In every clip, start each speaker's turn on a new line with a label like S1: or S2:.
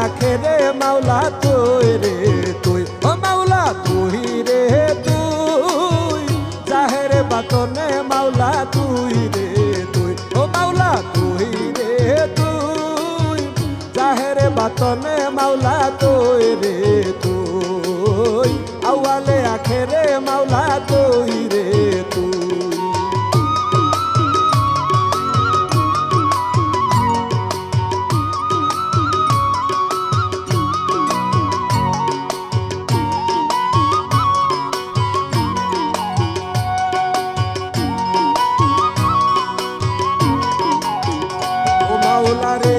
S1: রাখে রে মাওলা তুই রে তুই। ও মাওলা তুই রে তুই। জাহের বাতনে মাওলা তুই রে তুই। ও মাওলা তুই রে তুই। জাহের বাতনে মাওলা তুই রে তুই। আওয়ালে আখেরে মাওলা তুই মাওলা রে।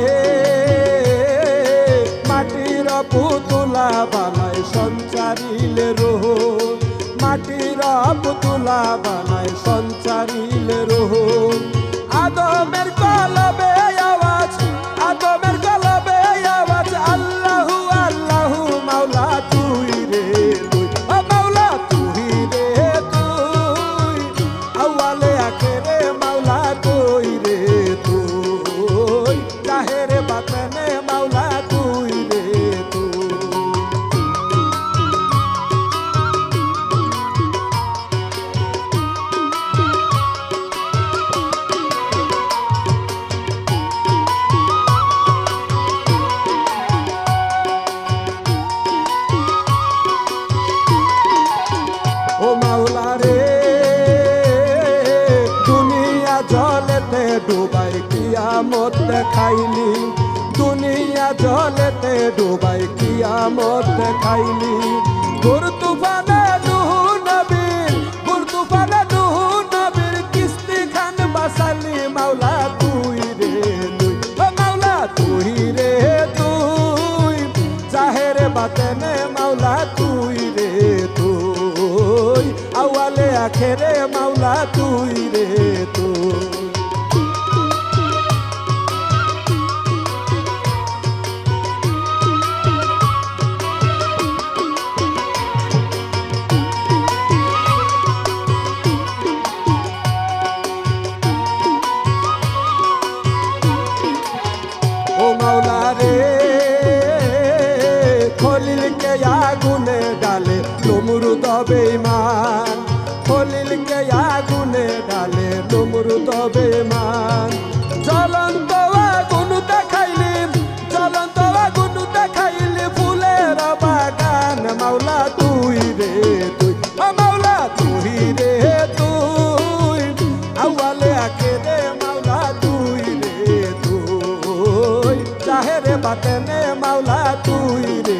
S1: মাটির পুতুলা বানায় সঞ্চারিলে রোহ মাটির পুতুলা বানায় সঞ্চারিলে রোহ আদমের কলবে জলেতে ডুবাই কিয়ামত দেখাইলি। দুনিয়া জলেতে ডুবাই কিয়ামত দেখাইলি। গুর তুফানে আওয়ালে আখেরে মাওলা তুই রে রে খলিলকে আগুনে ডালে নমরুদ বেঈমান খলিলকে আগুনে ডালে নমরুদ বেঈমান জ্বলন্ত আগুন দেখাইলি জ্বলন্ত আগুন দেখাইলি ফুলের বাগান। মাওলা তুই রে তুই মাওলা তুই রে তুই। আউয়ালে আখেরে মাওলা তুই রে তুই। চাহেরে বাতেনে মাওলা তুই রে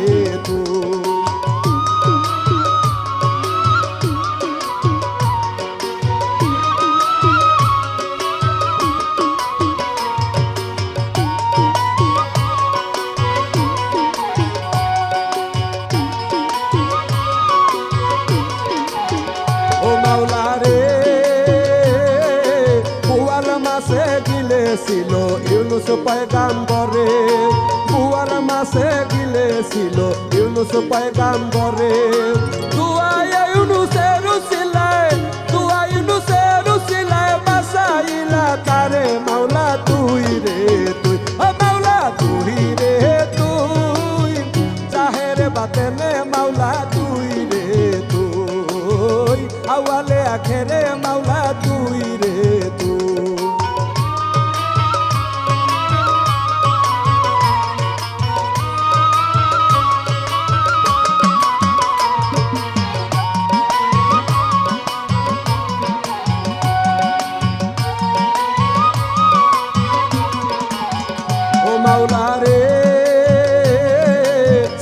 S1: পয়গাম্বরে বুয়ার মাসে গিলেছিল ইউনুস পয়গাম্বরে। মাওলা রে।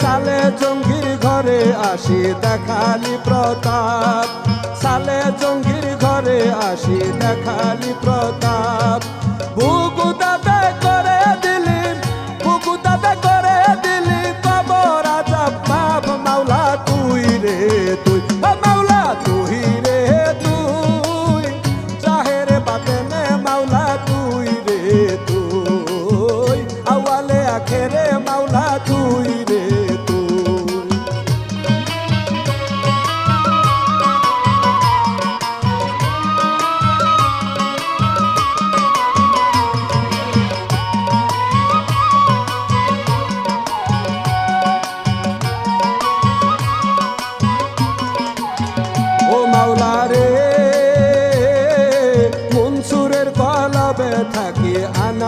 S1: সালে জঙ্গির ঘরে আসি দেখালি প্রতাপ। সালে জঙ্গির ঘরে আসি দেখালি প্রতাপ।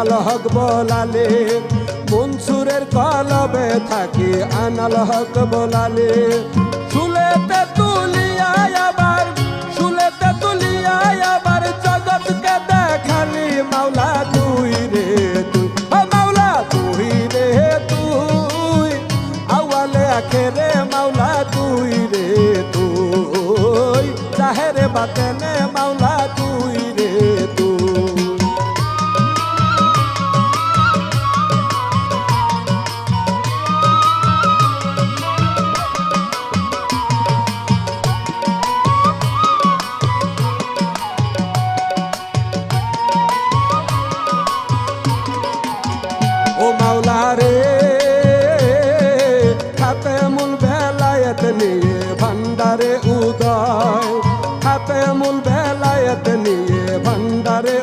S1: আনাল হক বলালে, মনসুরের কলবে থাকি আনাল হক বলালে। শুলেতে তুলিয়া আবার, শুলেতে তুলিয়া আবার জগৎকে দেখালি মাওলা তুই রে তুই। মাওলা তুই রে তুই, আওয়ালে আখেরে মাওলা তুই রে তুই। চাহেরে বাতেনে মাওলা তুই ভান্ডারে উদয় হাতে মূল বেলায়েত নিয়ে ভান্ডারে